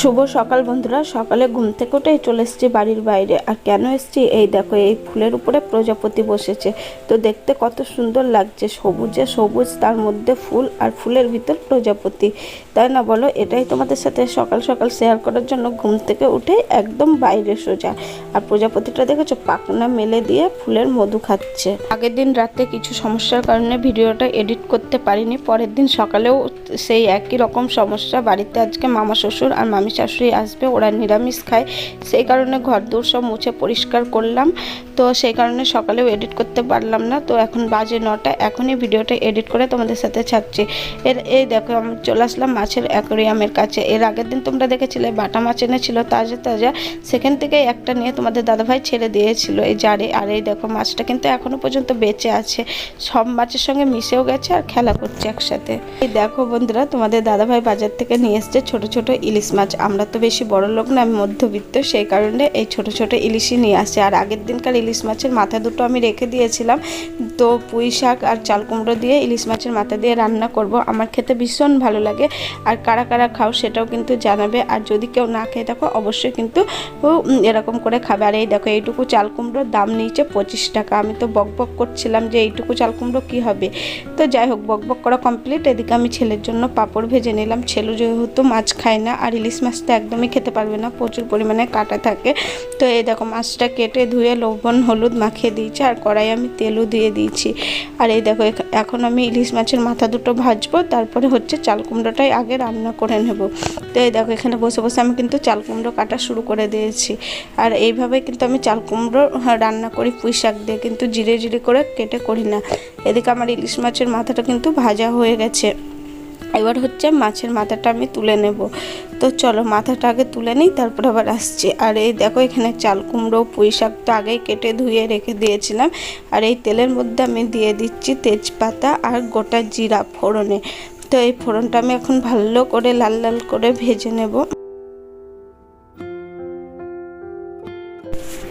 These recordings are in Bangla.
শুভ সকাল বন্ধুরা, সকালে ঘুম থেকে উঠেই চলে এসছি বাড়ির বাইরে। আর কেন এসছি? এই দেখো, এই ফুলের উপরে প্রজাপতি বসেছে। তো দেখতে কত সুন্দর লাগছে, সবুজে সবুজ, তার মধ্যে ফুল আর ফুলের ভিতর প্রজাপতি। তাই না বলো? এটাই তোমাদের সাথে সকাল সকাল শেয়ার করার জন্য ঘুম থেকে উঠে একদম বাইরে সোজা। আর প্রজাপতিটা দেখেছ? পাখনা মেলে দিয়ে ফুলের মধু খাচ্ছে। আগের দিন রাতে কিছু সমস্যার কারণে ভিডিওটা এডিট করতে পারিনি। পরের দিন সকালেও সেই একই রকম সমস্যা। বাড়িতে আজকে মামা শ্বশুর আর মামি শাশুড়ি আসবে, ওরা নিরামিষ খায়। সেই কারণে ঘর দৌড় সব মুছে পরিষ্কার করলাম। তো সেই কারণে সকালেও এডিট করতে পারলাম না। তো এখন বাজে নটা। এখনই ভিডিওটা এডিট করে তোমাদের সাথে ছাড়ছি। এর, এই দেখো, আমি চলে আসলাম মাছের অ্যাকোরিয়ামের কাছে। এর আগের দিন তোমরা দেখেছিলে, বাটা মাছ এনেছিল তাজা তাজা। সেখান থেকে একটা নিয়ে তোমাদের দাদাভাই ছেড়ে দিয়েছিল। এই জারে, আর এই দেখো, মাছটা কিন্তু এখনও পর্যন্ত বেঁচে আছে। সব মাছের সঙ্গে মিশেও গেছে আর খেলা করছে একসাথে। এই দেখো বন্ধুরা, তোমাদের দাদাভাই বাজার থেকে নিয়ে এসছে ছোট ছোট ইলিশ মাছ। আমরা তো বেশি বড় লোক না, আমি মধ্যবিত্ত, সেই কারণে এই ছোট ছোট ইলিশই নিয়ে আসে। আর আগের দিনকার ইলিশ মাছের মাথা দুটো আমি রেখে দিয়েছিলাম। তো পুঁই শাক আর চাল কুমড়ো দিয়ে ইলিশ মাছের মাথা দিয়ে রান্না করব। আমার খেতে ভীষণ ভালো লাগে। আর কারা কারা খাও সেটাও কিন্তু জানাবে। আর যদি কেউ না খেয়ে দেখো অবশ্যই কিন্তু এরকম করে খাবে। আর এই দেখো, এইটুকু চাল কুমড়োর দাম নিয়েছে পঁচিশ টাকা। আমি তো বক বক করছিলাম যে এইটুকু চাল কুমড়ো কী হবে? তো যাই হোক, বক বক করা কমপ্লিট এদিকে আমি ছেলের জন্য পাঁপড় ভেজে নিলাম। ছেলে যেহেতু মাছ খায় না, আর ইলিশ মাছ তো একদমই খেতে পারবে না, প্রচুর পরিমাণে কাটা থাকে। তো এই দেখো, মাছটা কেটে ধুয়ে লবণ, হলুদ মাখিয়ে দিয়েছি, আর কড়াই আমি তেলও দিয়ে দিয়েছি। আর এই দেখো এখন আমি ইলিশ মাছের মাথা দুটো ভাজবো, তারপরে হচ্ছে চাল কুমড়োটাই আগে রান্না করে নেব। তো এই দেখো, এখানে বসে বসে আমি কিন্তু চাল কুমড়ো কাটা শুরু করে দিয়েছি। আর এইভাবে কিন্তু আমি চাল কুমড়ো রান্না করি পুঁই শাক দিয়ে, কিন্তু জিরে জিরে করে কেটে করি না। এদিকে আমার ইলিশ মাছের মাথাটা কিন্তু ভাজা হয়ে গেছে। এবার হচ্ছে মাছের মাথাটা আমি তুলে নেব। তো চলো, মাথাটা আগে তুলে নিই, তারপর আবার আসছি। আর এই দেখো, এখানে চাল কুমড়ো, পুঁই শাক তো আগেই কেটে ধুয়ে রেখে দিয়েছিলাম। আর এই তেলের মধ্যে আমি দিয়ে দিচ্ছি তেজপাতা আর গোটা জিরা ফোড়নে। তো এই ফোড়নটা আমি এখন ভালো করে লাল লাল করে ভেজে নেব।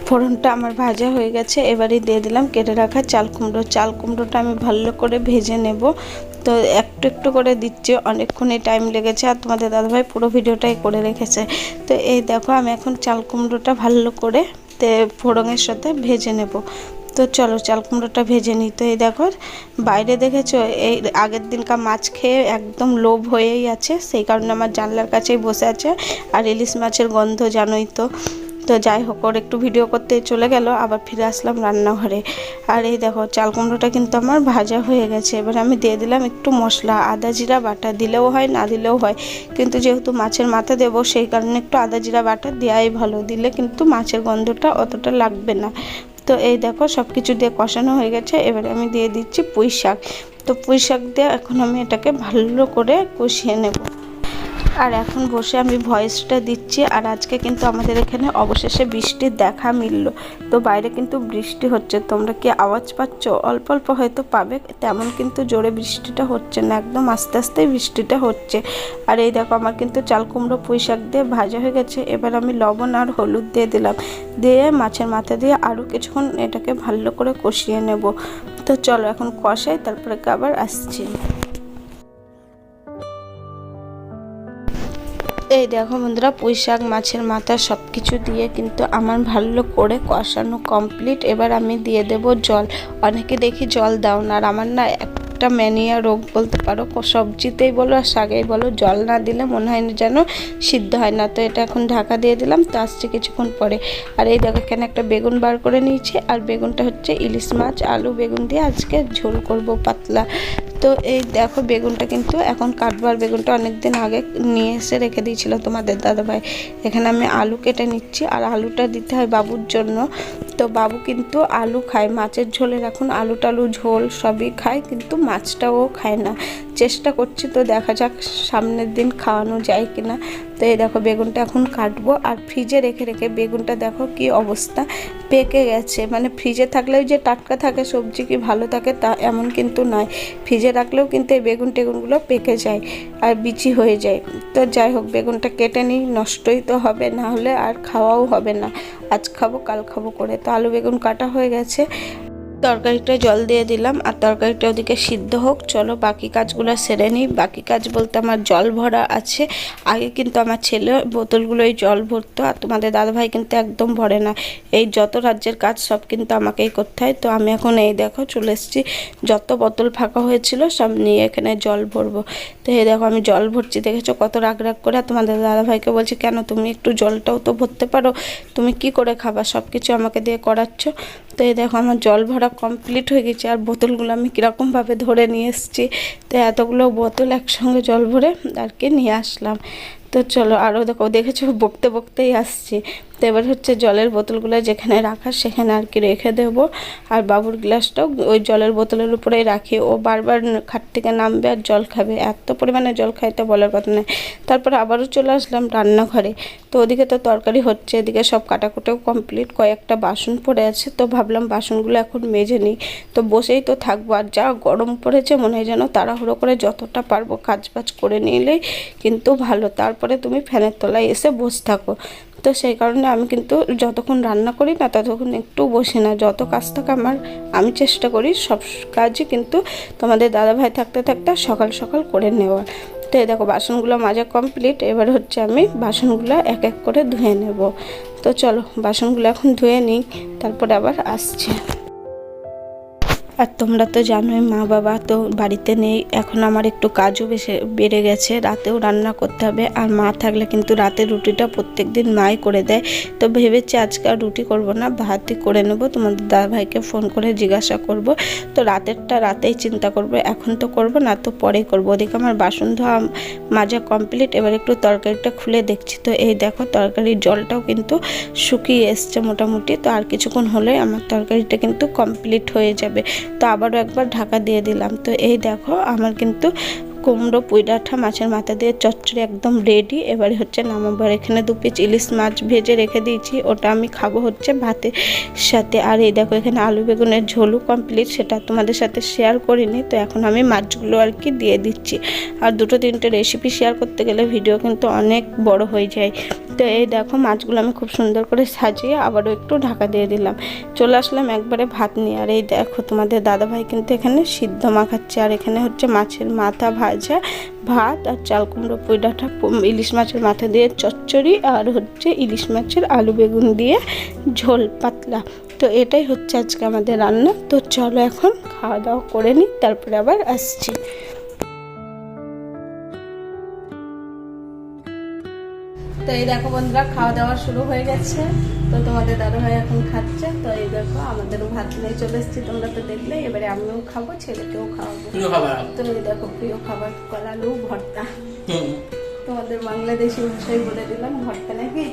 ফোড়নটা আমার ভাজা হয়ে গেছে এবারে দিয়ে দিলাম কেটে রাখা চাল কুমড়ো। চাল কুমড়োটা আমি ভালো করে ভেজে নেব। তো একটু একটু করে দিচ্ছি, অনেকক্ষণই টাইম লেগেছে আর তোমাদের দাদাভাই পুরো ভিডিওটাই করে রেখেছে। তো এই দেখো, আমি এখন চাল কুমড়োটা ভালো করে তে ফোড়নের সাথে ভেজে নেব। তো চলো চাল কুমড়োটা ভেজে নিই। তো এই দেখো, বাইরে দেখেছ, এই আগের দিনকার মাছ খেয়ে একদম লোভ হয়েই আছে, সেই কারণে আমার জানলার কাছেই বসে আছে, আর ইলিশ মাছের গন্ধ জানোই তো। তো যাই হোক, ওর একটু ভিডিও করতে চলে গেল, আবার ফিরে আসলাম রান্নাঘরে। আর এই দেখো, চাল কুমড়োটা কিন্তু আমার ভাজা হয়ে গেছে। এবার আমি দিয়ে দিলাম একটু মশলা, আদা, জিরা, বাটা, দিলেও হয়, না দিলেও হয়। কিন্তু যেহেতু মাছের মাথা দেবো, সেই কারণে একটু আদা, জিরা, বাটা দেওয়াই ভালো, দিলে কিন্তু মাছের গন্ধটা অতটা লাগবে না। তো এই দেখো সব কিছু দিয়ে কষানো হয়ে গেছে। এবারে আমি দিয়ে দিচ্ছি পুঁই শাক তো পুঁই শাক দিয়ে এখন আমি এটাকে ভালো করে কষিয়ে নেব। আর এখন বসে আমি ভয়েসটা দিচ্ছি, আর আজকে কিন্তু আমাদের এখানে অবশেষে বৃষ্টির দেখা মিলল। তো বাইরে কিন্তু বৃষ্টি হচ্ছে, তোমরা কি আওয়াজ পাচ্ছ? অল্প অল্প হয়তো পাবে, তেমন কিন্তু জোরে বৃষ্টিটা হচ্ছে না, একদম আস্তে আস্তে বৃষ্টিটা হচ্ছে। আর এই দেখো, আমার কিন্তু চাল কুমড়ো পুঁই শাক দিয়ে ভাজা হয়ে গেছে, এবার আমি লবণ আর হলুদ দিয়ে দিলাম। দিয়ে মাছের মাথা দিয়ে আরও কিছুক্ষণ এটাকে ভালো করে কষিয়ে নেব। তো চলো এখন কষাই, তারপরে আবার আসছি। এই দেখো বন্ধুরা, পুঁই শাক, মাছের মাথা সব কিছু দিয়ে কিন্তু আমার ভালো করে কষানো কমপ্লিট এবার আমি দিয়ে দেব জল। অনেকে দেখি জল দাও না, আর আমার না একটা ম্যানিয়া রোগ বলতে পারো সবজিতেই বলো আর শাকেই বলো, জল না দিলে মনে হয় না যেন সিদ্ধ হয় না। তো এটা এখন ঢাকা দিয়ে দিলাম, তো আসছে কিছুক্ষণ পরে। আর এই দেখো, এখানে একটা বেগুন বার করে নিয়েছি, আর বেগুনটা হচ্ছে ইলিশ মাছ, আলু বেগুন দিয়ে আজকে ঝোল করব পাতলা। তো এই দেখো বেগুনটা কিন্তু এখন কাটবার বেগুনটা অনেক দিন আগে নিয়ে এসে রেখে দিয়েছিল তোমাদের দাদাভাই। এখানে আমি আলু কেটে নিচ্ছি, আর আলুটা দিতে হয় বাবুর জন্য। তো বাবু কিন্তু আলু খায়, মাছের ঝোলের। এখন আলু টালু ঝোল সবই খায়, কিন্তু মাছটাও খায় না। চেষ্টা করছি, তো দেখা যাক সামনের দিন খাওয়ানো যায় কিনা। তো এই দেখো বেগুনটা এখন কাটবো, আর ফ্রিজে রেখে রেখে বেগুনটা দেখো কি অবস্থা। পেকে গেছে মানে ফ্রিজে থাকলেও যে টাটকা থাকে, সবজি কি ভালো থাকে তা এমন কিন্তু নয়। ফ্রিজে রাখলেও কিন্তু এই বেগুন টেগুনগুলো পেকে যায় আর বিচি হয়ে যায়। তো যাই হোক, বেগুনটা কেটে নিই, নষ্টই তো হবে, না হলে আর খাওয়াও হবে না। আজ খাব, কাল খাব করে। তো আলু বেগুন কাটা হয়ে গেছে তরকারিটা জল দিয়ে দিলাম আর তরকারিটা ওদিকে সিদ্ধ হোক। চলো বাকি কাজগুলো সেরে নিই। বাকি কাজ বলতে আমার জল ভরা আছে। আগে কিন্তু আমার ছেলে বোতলগুলোই জল ভরতো আর তোমাদের দাদাভাই কিন্তু একদম ভরে না। এই যত রাজ্যের কাজ সব কিন্তু আমাকেই করতে হয়। তো আমি এখন এই দেখো চলে এসেছি। যত বোতল ফাঁকা হয়েছিল সব নিয়ে এখানে জল ভরবো। তো এই দেখো আমি জল ভরছি। দেখেছ কত রাগ রাগ করে তোমাদের দাদাভাইকে বলছি, কেন তুমি একটু জলটাও তো ভরতে পারো? তুমি কি করে খাবা? সব কিছু আমাকে দিয়ে করাচ্ছ। তো এই দেখো আমার জল ভরা কমপ্লিট হয়ে গেছে আর বোতলগুলো আমি কীরকমভাবে ধরে নিয়ে এসেছি। তো এতগুলো বোতল একসঙ্গে জল ভরে আর কি নিয়ে আসলাম। তো চলো আরও দেখো, দেখেছ? বকতে বকতেই আসছি। তো এবার হচ্ছে জলের বোতলগুলো যেখানে রাখা সেখানে আর কি রেখে দেবো। আর বাবুর গ্লাসটাও ওই জলের বোতলের উপরেই রাখি। ও বারবার খাট থেকে নামবে আর জল খাবে। এত পরিমাণে জল খাইতে বলার কথা নয়। তারপরে আবারও চলে আসলাম রান্নাঘরে। তো ওদিকে তো তরকারি হচ্ছে, এদিকে সব কাটাকুটেও কমপ্লিট কয়েকটা বাসন পড়ে আছে। তো ভাবলাম বাসনগুলো এখন মেজে নিই। তো বসেই তো থাকব। আর যা গরম পড়েছে, মনে হয় যেন তাড়াহুড়ো করে যতটা পারব কাজ বাজ করে নিলেই কিন্তু ভালো। তারপরে তুমি ফ্যানের তলায় এসে বসে থাকো। তো সেই কারণে আমি কিন্তু যতক্ষণ রান্না করি না, ততক্ষণ একটু বসে না। যত কাজ থাকে আমার, আমি চেষ্টা করি সব কাজই কিন্তু তোমাদের দাদা ভাই থাকতে থাকতে সকাল সকাল করে নেওয়ার তো এই দেখো, বাসনগুলো মাজা কমপ্লিট এবার হচ্ছে আমি বাসনগুলো এক এক করে ধুয়ে নেব। তো চলো, বাসনগুলো এখন ধুয়ে নিই, তারপরে আবার আসছি। আর তোমরা তো জানোই, মা বাবা তো বাড়িতে নেই। এখন আমার একটু কাজও বেশি, বেড়ে গেছে। রাতেও রান্না করতে হবে। আর মা থাকলে কিন্তু রাতের রুটিটা প্রত্যেক দিন মাই করে দেয়। তো ভেবেছি আজকে আর রুটি করব না, ভাতই করে নেব। তোমাদের দাদা ভাইকে ফোন করে জিজ্ঞাসা করব। তো রাতেরটা রাতেই চিন্তা করব, এখন তো করব না, তো পরেই করব। ওদিকে আমার বাসন ধোয়া মাজা কমপ্লিট। এবার একটু তরকারিটা খুলে দেখছি। তো এই দেখো, তরকারির জলটাও কিন্তু শুকিয়ে এসছে মোটামুটি। তো আর কিছুক্ষণ হলে আমার তরকারিটা কিন্তু কমপ্লিট হয়ে যাবে। তো আবারও একবার ঢাকা দিয়ে দিলাম। তো এই দেখো, আমার কিন্তু কুমড়ো, পুইডাঠা, মাছের মাথা দিয়ে চচ্চড়ি একদম রেডি এবারে হচ্ছে নামাবার এখানে দু পিস ইলিশ মাছ ভেজে রেখে দিয়েছি। ওটা আমি খাব হচ্ছে ভাতের সাথে। আর এই দেখো, এখানে আলু বেগুনের ঝোলও কমপ্লিট সেটা তোমাদের সাথে শেয়ার করিনি, তো এখন আমি মাছগুলো আর কি দিয়ে দিচ্ছি। আর দুটো, তিনটে রেসিপি শেয়ার করতে গেলে ভিডিও কিন্তু অনেক বড় হয়ে যায়। তো এই দেখো মাছগুলো আমি খুব সুন্দর করে সাজিয়ে আবারও একটু ঢাকা দিয়ে দিলাম। চলে আসলাম একবারে ভাত নিয়ে। আর এই দেখো তোমাদের দাদাভাই কিন্তু এখানে সিদ্ধ মাখাচ্ছে আর এখানে হচ্ছে মাছের মাথা ভাজা ভাত আর চাল কুমড়ো পুঁই ডাঁটা ইলিশ মাছের মাথা দিয়ে চচ্চড়ি আর হচ্ছে ইলিশ মাছের আলু বেগুন দিয়ে ঝোল পাতলা। তো এটাই হচ্ছে আজকে আমাদের রান্না। তো চলো এখন খাওয়া দাওয়া করে নিই, তারপরে আবার আসছি। তো এই দেখো বন্ধুরা খাওয়া দাওয়া শুরু হয়ে গেছে। তো তোমাদের দাদা ভাই এখন খাচ্ছে। তো এই দেখো আমাদেরও ভাত নিয়ে চলে এসেছি। তোমরা তো দেখলে এবারে আমিও খাব ছেলেকেও খাওয়াবো। তো এই দেখো প্রিয় খাবার কলালু ভর্তা। তোমাদের বাংলাদেশি ভাষায় বলে দিলাম ভর্তা নাকি?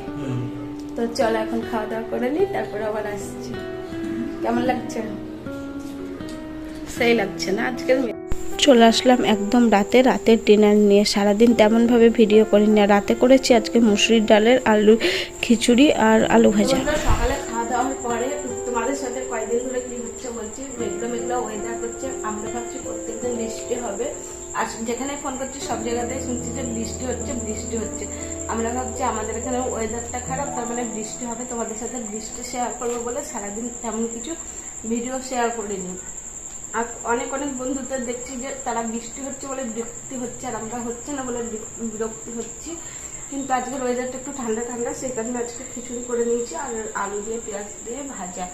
তো চলো এখন খাওয়া দাওয়া করে নিই তারপরে আবার আসছি। কেমন লাগছে? সেই লাগছে না আজকের চলে আসলাম একদম রাতে। রাতের ডিনার নিয়ে সারাদিন তেমনভাবে ভিডিও করি না রাতে করেছি আজকে মুসুরির ডালের আলু খিচুড়ি আর আলু ভাজা। সকালে খাওয়া দাওয়ার পরে তোমাদের সাথে হচ্ছে বলছি? ওয়েদার আমরা ভাবছি প্রত্যেকদিন বৃষ্টি হবে। আর ফোন করছি, সব জায়গাতে শুনছি যে বৃষ্টি হচ্ছে বৃষ্টি হচ্ছে। আমরা ভাবছি আমাদের এখানে ওয়েদারটা খারাপ, তার মানে বৃষ্টি হবে। তোমাদের সাথে বৃষ্টি শেয়ার করব বলে সারাদিন তেমন কিছু ভিডিও শেয়ার করিনি। আর অনেক অনেক বন্ধুদের দেখছি যে তারা বৃষ্টি হচ্ছে বলে বিরক্তি হচ্ছে আর আমরা হচ্ছে না বলে বিরক্তি হচ্ছি। কিন্তু আজকের ওয়েদারটা একটু ঠান্ডা ঠান্ডা, সেই কারণে আজকে খিচুড়ি করে নিয়েছি আর আলু দিয়ে পেঁয়াজ দিয়ে ভাজা।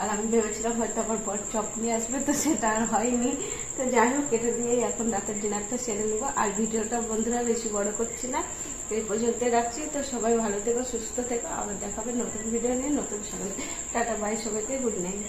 আর আমি ভেবেছিলাম হয়তো আমার বর চপ নিয়ে আসবে, তো সেটা আর হয়নি। তো যাই হোক, এটা দিয়েই এখন রাতের ডিনারটা সেরে নেব। আর ভিডিওটা বন্ধুরা বেশি বড় করছি না, এই পর্যন্ত রাখছি। তো সবাই ভালো থেকো, সুস্থ থেকো। আবার দেখাবে নতুন ভিডিও নিয়ে, নতুন সবাই টাটা বাই সবাইকে গুড নাইট